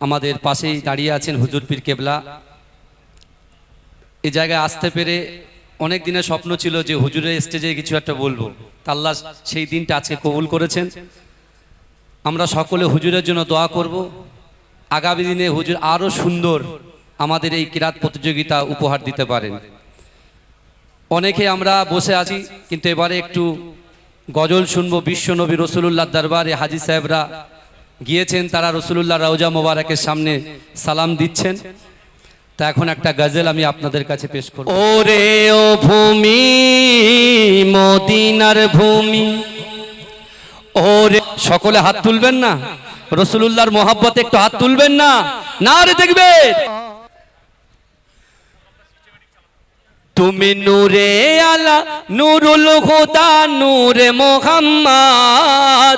আমাদের পাশেই দাঁড়িয়ে আছেন হুজুর পীর কেবলা। এই জায়গায় আসতে পেরে অনেক দিনের স্বপ্ন ছিল যে হুজুরের স্টেজে কিছু একটা বলব। তা আল্লাহ সেই দিনটা আজকে কবুল করেছেন। আমরা সকলে হুজুরের জন্য দোয়া করব। আগামী দিনে হুজুর আরও সুন্দর আমাদের এই কিরাত প্রতিযোগিতা উপহার দিতে পারেন। অনেকে আমরা বসে আছি, কিন্তু এবারে একটু গজল শুনব বিশ্বনবী রসুলুল্লাহ দরবারে হাজি সাহেবরা গিয়েছেন তারা রসুলুল্লাহ রওজা মোবারকের সামনে সালাম দিচ্ছেন। তা এখন একটা গজল আমি আপনাদের কাছে পেশ করব। ওরে ও ভূমি মদিনার ভূমি ওরে সকলে হাত তুলবেন না রসুলুল্লাহর মোহাব্বতে একটু হাত তুলবেন না না রে দেখবে। তুমি নূরে আলা নুরুল হুদা নূরে মোহাম্মদ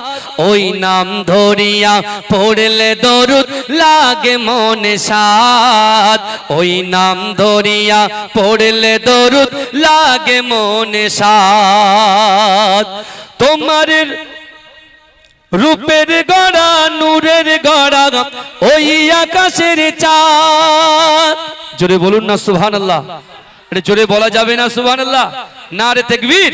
ওই নাম ধরিয়া পড়লে দরুদ লাগে মনে সাত ওই নাম ধরিয়া পড়লে দরুদ লাগে মনে সাত তোমার রূপের গড়া, নূরের গড়া, ওই আকাশের চাঁদ। জোরে বলুন না সুবহান আল্লাহ এটা জোরে বলা যাবে না সুবহান আল্লাহ না রে তেকবীর।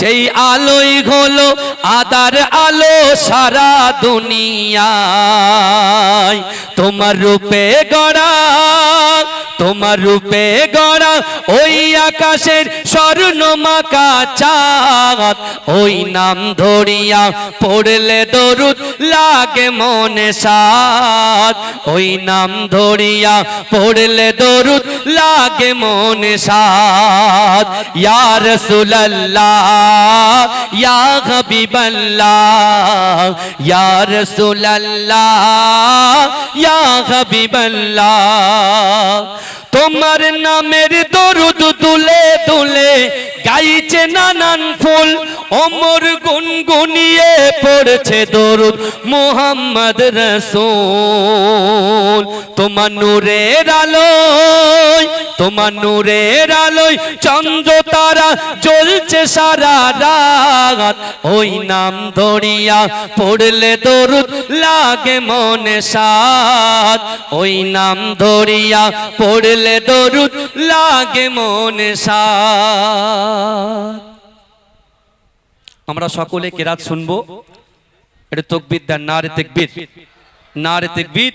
সেই আলোই হলো আদার আলো সারা দুনিয়া তোমার রূপে গড়া তোমার রূপে গড়া ওই আকাশের স্বর্ণ মাকা চাঁদ। ওই নাম ধরিয়া পড়লে দরুদ লাগে মনে সাত ওই নাম ধরিয়া পড়লে দরুদ লাগে মনে সাত ইয়া রাসূলুল্লাহ, ইয়া হাবিবাল্লাহ, ইয়া রাসূলুল্লাহ, ইয়া হাবিবাল্লাহ। তোমার নামের দরুদ তুলে তুলে গাইছে নানান ফুল অমর গুনগুনিয়ে পড়ছে দরুদ মোহাম্মদ রসুল। তোমার নূরের আলোয়, তোমার নূরের আলোয় চন্দ্র তারা জ্বলছে সারা রাত। ওই নাম ধরিয়া পড়লে দরুদ লাগে মনে সাত ওই নাম ধরিয়া পড়লে দরুদ লাগে মনে সাত আমরা সকলে কেরাত শুনব। এটা তকবির দেন না রে তেকবির। না রে তেকবির।